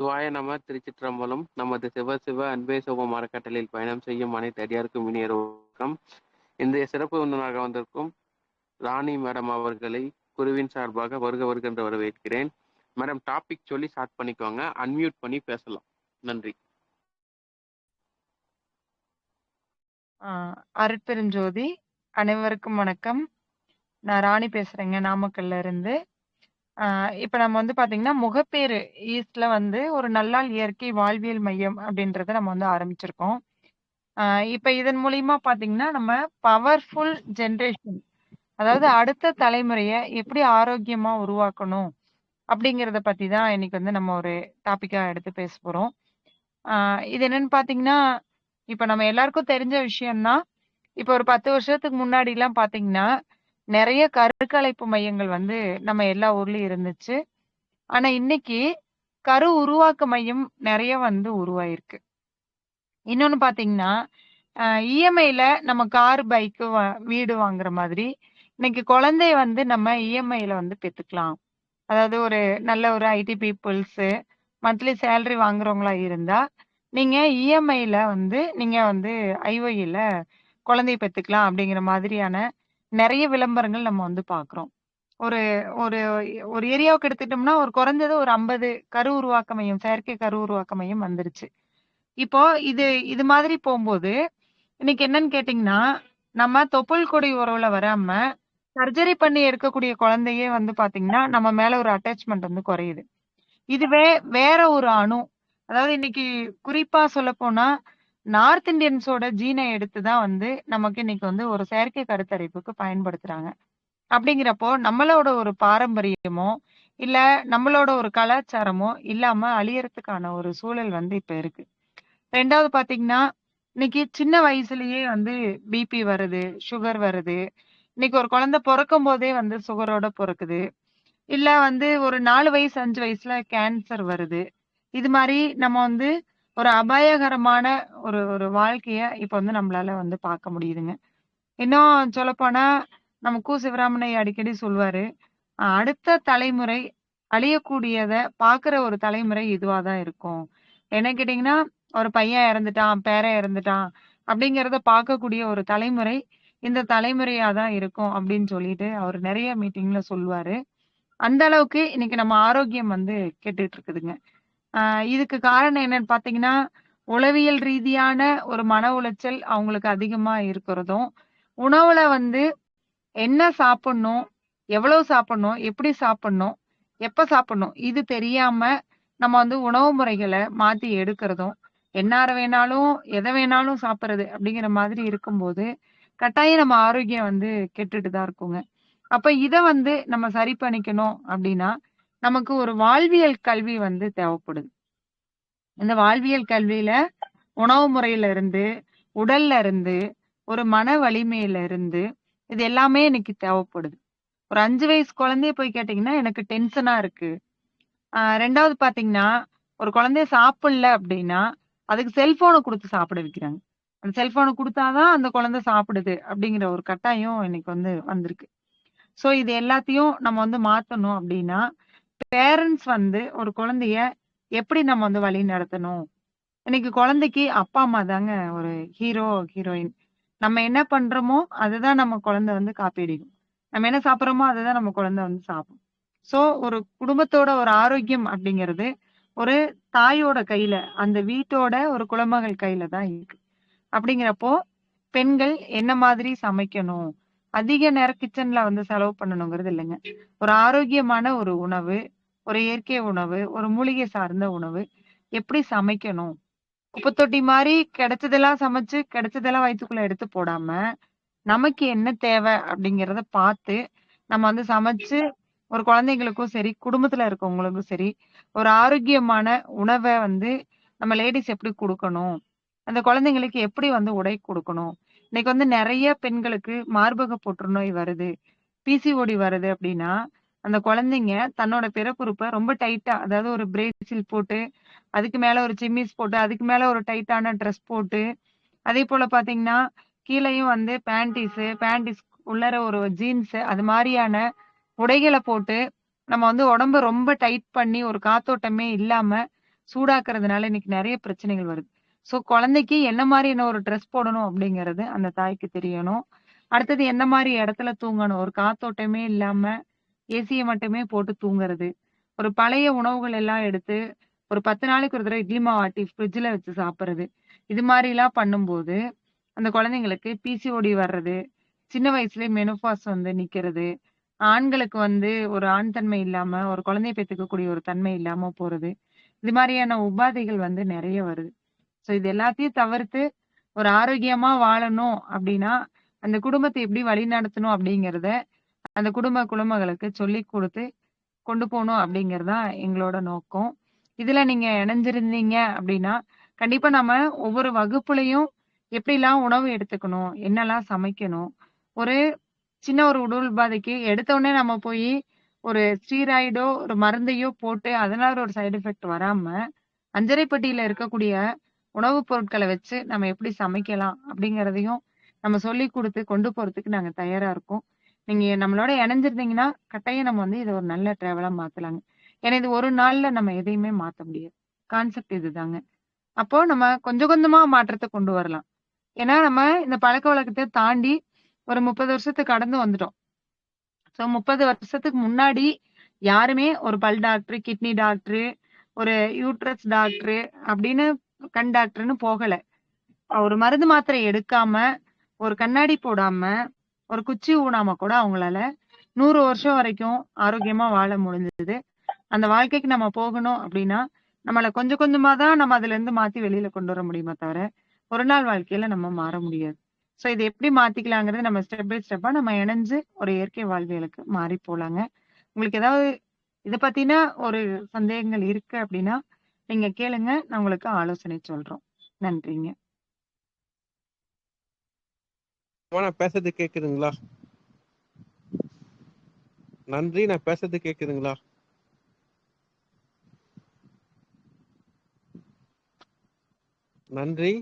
சிவாய நம திருச்சிற்றம்பலம். நமது சிவ சிவ அன்பே சிவம் அறக்கட்டளையில் பயணம் செய்யும் அனைத்து அடியாருக்கும் இனிய இன்றைய சிறப்பு விருந்தினராக வந்திருக்கும் ராணி மேடம் அவர்களை குருவின் சார்பாக வருக வருகின்ற வரவேற்கிறேன். மேடம் டாபிக் சொல்லி ஸ்டார்ட் பண்ணிக்கோங்க. அன்மியூட் பண்ணி பேசலாம். நன்றி. ஆஹ் அருட்பெருஞ்சோதி அனைவருக்கும் வணக்கம். நான் ராணி பேசுறேங்க நாமக்கல்ல இருந்து. இப்ப நம்ம வந்து பாத்தீங்கன்னா முகப்பேரு ஈஸ்ட்ல வந்து ஒரு நல்லால் இயற்கை வாழ்வியல் மையம் அப்படின்றத நம்ம வந்து ஆரம்பிச்சிருக்கோம். இப்ப இதன் மூலியமா பாத்தீங்கன்னா நம்ம பவர்ஃபுல் ஜென்ரேஷன் அதாவது அடுத்த தலைமுறைய எப்படி ஆரோக்கியமா உருவாக்கணும் அப்படிங்கறத பத்தி தான் இன்னைக்கு வந்து நம்ம ஒரு டாபிக்கா எடுத்து பேச போறோம். இது என்னன்னு பாத்தீங்கன்னா இப்ப நம்ம எல்லாருக்கும் தெரிஞ்ச விஷயம்னா இப்ப ஒரு பத்து வருஷத்துக்கு முன்னாடி எல்லாம் பாத்தீங்கன்னா நிறைய கருக்கலைப்பு மையங்கள் வந்து நம்ம எல்லா ஊர்லயும் இருந்துச்சு. ஆனா இன்னைக்கு கரு உருவாக்க மையம் நிறைய வந்து உருவாயிருக்கு. இன்னொன்னு பாத்தீங்கன்னா இஎம்ஐல நம்ம கார் பைக்கு வீடு வாங்குற மாதிரி இன்னைக்கு குழந்தைய வந்து நம்ம இஎம்ஐல வந்து பெத்துக்கலாம். அதாவது ஒரு நல்ல ஒரு ஐடி பீப்புள்ஸ் மந்த்லி சேலரி வாங்குறவங்களா இருந்தா நீங்க இஎம்ஐல வந்து நீங்க வந்து ஐஒயில குழந்தைய பெத்துக்கலாம் அப்படிங்கிற மாதிரியான நிறைய விளம்பரங்கள் நம்ம வந்து பாக்குறோம் ஒரு ஒரு ஒரு ஏரியாவுக்கு எடுத்துட்டோம்னா ஒரு குறைஞ்சது ஒரு ஐம்பது கரு உருவாக்க மையம் செயற்கை கரு உருவாக்க மையம் வந்துருச்சு. இப்போ இது இது மாதிரி போகும்போது இன்னைக்கு என்னன்னு கேட்டீங்கன்னா நம்ம தொப்புள் கொடி உறவுல வராம சர்ஜரி பண்ணி எடுக்கக்கூடிய குழந்தையே வந்து பாத்தீங்கன்னா நம்ம மேல ஒரு அட்டாச்மெண்ட் வந்து குறையுது. இதுவே வேற ஒரு அணு. அதாவது இன்னைக்கு குறிப்பா சொல்ல போனா நார்த் இந்தியன்ஸோட ஜீனை எடுத்து தான் வந்து நமக்கு இன்னைக்கு வந்து ஒரு செயற்கை கருத்தரிப்புக்கு பயன்படுத்துறாங்க. அப்படிங்கிறப்போ நம்மளோட ஒரு பாரம்பரியமோ இல்ல நம்மளோட ஒரு கலாச்சாரமோ இல்லாம அழியறதுக்கான ஒரு சூழல் வந்து இப்ப இருக்கு. ரெண்டாவது பாத்தீங்கன்னா இன்னைக்கு சின்ன வயசுலயே வந்து பிபி வருது சுகர் வருது. இன்னைக்கு ஒரு குழந்தை பிறக்கும் போதே வந்து சுகரோட பிறக்குது. இல்ல வந்து ஒரு நாலு வயசு அஞ்சு வயசுல கேன்சர் வருது. இது மாதிரி நம்ம வந்து ஒரு அபாயகரமான ஒரு ஒரு வாழ்க்கைய இப்ப வந்து நம்மளால வந்து பார்க்க முடியுதுங்க. இன்னும் சொல்லப்போனா நம்ம கு. சிவராமனை அடிக்கடி சொல்வாரு அடுத்த தலைமுறை அழியக்கூடியத பாக்குற ஒரு தலைமுறை இதுவாதான் இருக்கும். என்ன கேட்டீங்கன்னா ஒரு பையன் இறந்துட்டான் பேர இறந்துட்டான் அப்படிங்கிறத பார்க்கக்கூடிய ஒரு தலைமுறை இந்த தலைமுறையா தான் இருக்கும் அப்படின்னு சொல்லிட்டு அவர் நிறைய மீட்டிங்ல சொல்லுவாரு அந்த அளவுக்கு இன்னைக்கு நம்ம ஆரோக்கியம் வந்து கெட்டுட்டு இருக்குதுங்க. இதுக்கு காரணம் என்னன்னு பாத்தீங்கன்னா உளவியல் ரீதியான ஒரு மன உளைச்சல் அவங்களுக்கு அதிகமா இருக்கிறதும் உணவுல வந்து என்ன சாப்பிடணும் எவ்வளவு சாப்பிடணும் எப்படி சாப்பிடணும் எப்ப சாப்பிடணும் இது தெரியாம நம்ம வந்து உணவு முறைகளை மாத்தி எடுக்கிறதும் என்னார வேணாலும் எதை வேணாலும் சாப்பிட்றது அப்படிங்கிற மாதிரி இருக்கும்போது கட்டாயம் நம்ம ஆரோக்கியம் வந்து கெட்டுட்டு தான் இருக்குங்க. அப்ப இதை வந்து நம்ம சரி பண்ணிக்கணும் அப்படின்னா நமக்கு ஒரு வாழ்வியல் கல்வி வந்து தேவைப்படுது. இந்த வாழ்வியல் கல்வியில உணவு முறையில இருந்து உடல்ல இருந்து ஒரு மன வலிமையில இருந்து இது எல்லாமே எனக்கு தேவைப்படுது. ஒரு அஞ்சு வயசு குழந்தைய போய் கேட்டீங்கன்னா எனக்கு டென்ஷனா இருக்கு. ஆஹ் ரெண்டாவது பாத்தீங்கன்னா ஒரு குழந்தைய சாப்பிடல அப்படின்னா அதுக்கு செல்போனை கொடுத்து சாப்பிட வைக்கிறாங்க. அந்த செல்போனை கொடுத்தாதான் அந்த குழந்தை சாப்பிடுது அப்படிங்கிற ஒரு கட்டாயம் இன்னைக்கு வந்து வந்திருக்கு. சோ இது எல்லாத்தையும் நம்ம வந்து மாத்தணும் அப்படின்னா பேரண்ட்ஸ் வந்து ஒரு குழந்தைய எப்படி நம்ம வந்து வழி நடத்தணும்? இன்னைக்கு குழந்தைக்கு அப்பா அம்மா தாங்க ஒரு ஹீரோ ஹீரோயின் நம்ம என்ன பண்றோமோ அதுதான் நம்ம குழந்தை வந்து காப்பி அடிக்கும் நம்ம என்ன சாப்பிட்றோமோ அதுதான் நம்ம குழந்தை வந்து சாப்பிடும். சோ ஒரு குடும்பத்தோட ஒரு ஆரோக்கியம் அப்படிங்கிறது ஒரு தாயோட கையில அந்த வீட்டோட ஒரு குலமகள் கையில தான் இருக்கு. அப்படிங்கிறப்போ பெண்கள் என்ன மாதிரி சமைக்கணும்? அதிக நேரம் கிச்சன்ல வந்து செலவு பண்ணணுங்கிறது இல்லைங்க. ஒரு ஆரோக்கியமான ஒரு உணவு ஒரு இயற்கை உணவு ஒரு மூலிகை சார்ந்த உணவு எப்படி சமைக்கணும்? குப்பை தொட்டி மாதிரி கிடைச்சதெல்லாம் சமைச்சு கிடைச்சதெல்லாம் வயிற்றுக்குள்ள எடுத்து போடாம நமக்கு என்ன தேவை அப்படிங்கிறத பார்த்து நம்ம வந்து சமைச்சு ஒரு குழந்தைங்களுக்கும் சரி குடும்பத்துல இருக்கவங்களுக்கும் சரி ஒரு ஆரோக்கியமான உணவை வந்து நம்ம லேடிஸ் எப்படி கொடுக்கணும்? அந்த குழந்தைங்களுக்கு எப்படி வந்து உடை கொடுக்கணும்? இன்னைக்கு வந்து நிறைய பெண்களுக்கு மார்பக புற்றுநோய் வருது பிசிஓடி வருது அப்படின்னா அந்த குழந்தைங்க தன்னோட பிறப்புறுப்பை ரொம்ப டைட்டா அதாவது ஒரு பிரேசில் போட்டு அதுக்கு மேல ஒரு சிம்மிஸ் போட்டு அதுக்கு மேல ஒரு டைட்டான ட்ரெஸ் போட்டு அதே போல பாத்தீங்கன்னா கீழேயும் வந்து பேண்டிஸ் பேண்டிஸ் உள்ளர ஒரு ஜீன்ஸ் அது மாதிரியான உடைகளை போட்டு நம்ம வந்து உடம்ப ரொம்ப டைட் பண்ணி ஒரு காத்தோட்டமே இல்லாம சூடாக்குறதுனால இன்னைக்கு நிறைய பிரச்சனைகள் வருது. ஸோ குழந்தைக்கு என்ன மாதிரியான ஒரு ட்ரெஸ் போடணும் அப்படிங்கிறது அந்த தாய்க்கு தெரியணும். அடுத்தது எந்த மாதிரி இடத்துல தூங்கணும்? ஒரு காத்தோட்டமே இல்லாம ஏசியை மட்டுமே போட்டு தூங்குறது. ஒரு பழைய உணவுகள் எல்லாம் எடுத்து ஒரு பத்து நாளைக்கு ஒரு தடவை இட்லி மாவு ஆட்டி ஃப்ரிட்ஜில் வச்சு சாப்பிட்றது. இது மாதிரிலாம் பண்ணும்போது அந்த குழந்தைங்களுக்கு பிசிஓடி வர்றது சின்ன வயசுலேயே மெனுஃபாஸ் வந்து நிற்கிறது ஆண்களுக்கு வந்து ஒரு ஆண் தன்மை இல்லாம ஒரு குழந்தைய பெற்றுக்கக்கூடிய ஒரு தன்மை இல்லாம போறது. இது மாதிரியான உபாதைகள் வந்து நிறைய வருது. ஸோ இது எல்லாத்தையும் தவிர்த்து ஒரு ஆரோக்கியமா வாழணும் அப்படின்னா அந்த குடும்பத்தை எப்படி வழி நடத்தணும் அப்படிங்கிறத அந்த குடும்ப குடும்பங்களுக்கு சொல்லி கொடுத்து கொண்டு போகணும் அப்படிங்கிறது தான் எங்களோட நோக்கம். இதுல நீங்க இணைஞ்சிருந்தீங்க அப்படின்னா கண்டிப்பா நம்ம ஒவ்வொரு வகுப்புலையும் எப்படிலாம் உணவு எடுத்துக்கணும் என்னெல்லாம் சமைக்கணும் ஒரு சின்ன ஒரு உடல் பாதைக்கு எடுத்த உடனே நம்ம போய் ஒரு ஸ்டீராய்டோ ஒரு மருந்தையோ போட்டு அதனால ஒரு சைடு எஃபெக்ட் வராம அஞ்சரைப்பட்டியில இருக்கக்கூடிய உணவுப் பொருட்களை வச்சு நம்ம எப்படி சமைக்கலாம் அப்படிங்கிறதையும் நம்ம சொல்லி கொடுத்து கொண்டு போறதுக்கு நாங்க தயாரா இருக்கோம். நீங்க நம்மளோட இணைஞ்சிருந்தீங்கன்னா கட்டாயம் நம்ம வந்து இதை ஒரு நல்ல டிராவலா மாத்தலாங்க. ஏன்னா இது ஒரு நாள்ல நம்ம எதையுமே மாத்த முடியாது. கான்செப்ட் இதுதாங்க. அப்போ நம்ம கொஞ்சம் கொஞ்சமா மாற்றத்தை கொண்டு வரலாம். ஏன்னா நம்ம இந்த பழக்க வழக்கத்தை தாண்டி ஒரு முப்பது வருஷத்துக்கு கடந்து வந்துட்டோம். ஸோ முப்பது வருஷத்துக்கு முன்னாடி யாருமே ஒரு பல் டாக்டர் கிட்னி டாக்டர் ஒரு யூட்ரஸ் டாக்டர் அப்படின்னு கண்டாக்டர்னு போகல. ஒரு மருந்து மாத்திரை எடுக்காம ஒரு கண்ணாடி போடாம ஒரு குச்சி ஊனாம கூட அவங்களால நூறு வருஷம் வரைக்கும் ஆரோக்கியமா வாழ முடிஞ்சது. அந்த வாழ்க்கைக்கு நம்ம போகணும் அப்படின்னா நம்மள கொஞ்சம் கொஞ்சமா தான் நம்ம அதுல இருந்து மாத்தி வெளியில கொண்டு வர முடியுமா தவிர ஒரு நாள் வாழ்க்கையில நம்ம மாற முடியாது. சோ இதை எப்படி மாத்திக்கலாங்கிறது நம்ம ஸ்டெப் பை ஸ்டெப்பா நம்ம இணைஞ்சு ஒரு இயற்கை வாழ்வியலுக்கு மாறி போலாங்க. உங்களுக்கு ஏதாவது இத பத்தின ஒரு சந்தேகங்கள் இருக்கு அப்படின்னா நீங்க கேளுங்க நான் உங்களுக்கு ஆலோசனை சொல்றோம். நன்றிங்க. நான் பேசுறது கேக்குதுங்களா? நன்றி நான் பேசுறது கேக்குதுங்களா? நன்றி.